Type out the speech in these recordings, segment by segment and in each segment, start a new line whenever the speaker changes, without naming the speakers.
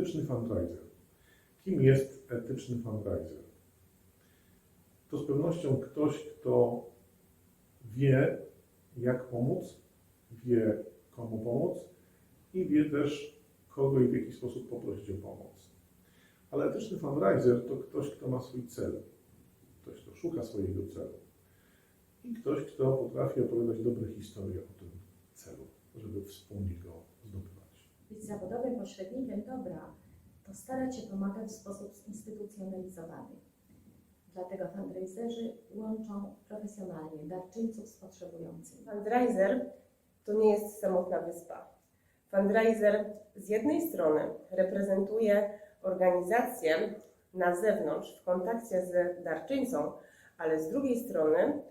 Etyczny fundraiser. Kim jest etyczny fundraiser? To z pewnością ktoś, kto wie, jak pomóc, wie, komu pomóc i wie też, kogo i w jaki sposób poprosić o pomoc. Ale etyczny fundraiser to ktoś, kto ma swój cel, ktoś, kto szuka swojego celu i ktoś, kto potrafi opowiadać dobre historie o tym celu, żeby wspólnie go zdobywać.
Być zawodowym pośrednikiem dobra to starać się pomagać w sposób zinstytucjonalizowany. Dlatego fundraiserzy łączą profesjonalnie darczyńców z potrzebującymi.
Fundraiser to nie jest samotna wyspa. Fundraiser z jednej strony reprezentuje organizację na zewnątrz w kontakcie z darczyńcą, ale z drugiej strony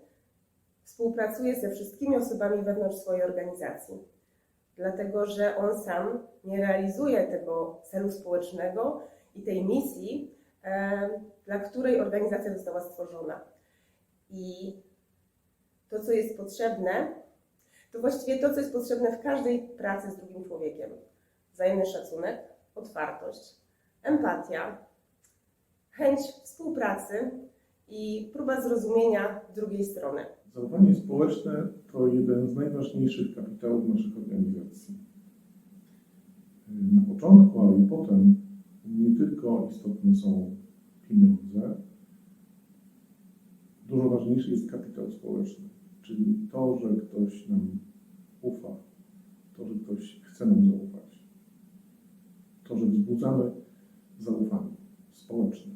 współpracuje ze wszystkimi osobami wewnątrz swojej organizacji. Dlatego, że on sam nie realizuje tego celu społecznego i tej misji, e, dla której organizacja została stworzona. I to, co jest potrzebne, to właściwie to, co jest potrzebne w każdej pracy z drugim człowiekiem. Wzajemny szacunek, otwartość, empatia, chęć współpracy i próba zrozumienia drugiej strony.
Zaufanie społeczne to jeden z najważniejszych kapitałów naszych organizacji. Na początku, ale i potem nie tylko istotne są pieniądze, dużo ważniejszy jest kapitał społeczny, czyli to, że ktoś nam ufa, to, że ktoś chce nam zaufać, to, że wzbudzamy zaufanie społeczne.